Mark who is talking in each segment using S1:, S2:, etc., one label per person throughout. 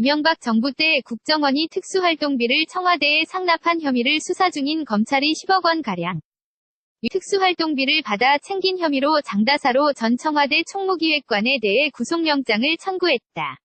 S1: 이명박 정부 때 국정원이 특수활동비를 청와대에 상납한 혐의를 수사 중인 검찰이 10억 원가량 특수활동비를 받아 챙긴 혐의로 장다사로 전 청와대 총무기획관에 대해 구속영장을 청구했다.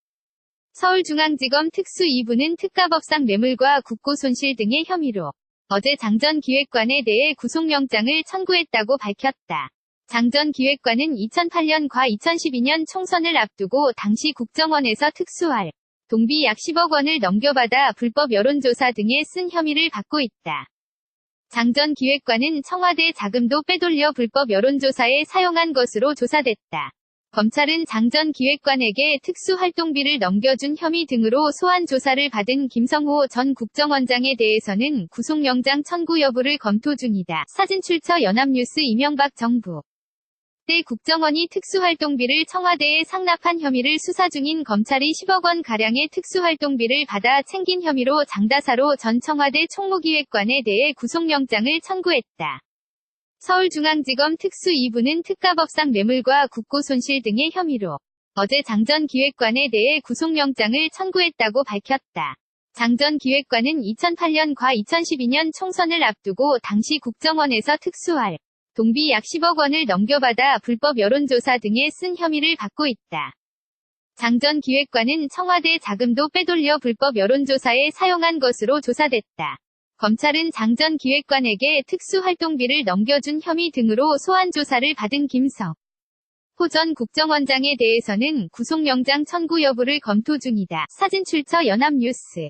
S1: 서울중앙지검 특수 2부는 특가법상 뇌물과 국고손실 등의 혐의로 어제 장 전 기획관에 대해 구속영장을 청구했다고 밝혔다. 장 전 기획관은 2008년과 2012년 총선을 앞두고 당시 국정원에서 특수활 동비 약 10억 원을 넘겨받아 불법 여론조사 등에 쓴 혐의를 받고 있다. 장 전 기획관은 청와대 자금도 빼돌려 불법 여론조사에 사용한 것으로 조사됐다. 검찰은 장 전 기획관에게 특수활동비를 넘겨준 혐의 등으로 소환 조사를 받은 김성호 전 국정원장에 대해서는 구속영장 청구 여부를 검토 중이다. 사진 출처 연합뉴스 이명박 정부 때 국정원이 특수활동비를 청와대에 상납한 혐의를 수사 중인 검찰이 10억 원 가량의 특수활동비를 받아 챙긴 혐의로 장다사로 전 청와대 총무기획관에 대해 구속영장을 청구했다. 서울중앙지검 특수 2부는 특가법상 뇌물과 국고손실 등의 혐의로 어제 장 전 기획관에 대해 구속영장을 청구했다고 밝혔다. 장전 기획관은 2008년과 2012년 총선을 앞두고 당시 국정원에서 특수할 동비 약 10억 원을 넘겨받아 불법 여론조사 등에 쓴 혐의를 받고 있다. 장 전 기획관은 청와대 자금도 빼돌려 불법 여론조사에 사용한 것으로 조사됐다. 검찰은 장 전 기획관에게 특수활동비를 넘겨준 혐의 등으로 소환 조사를 받은 김성 호전 국정원장에 대해서는 구속영장 청구 여부를 검토 중이다. 사진 출처 연합뉴스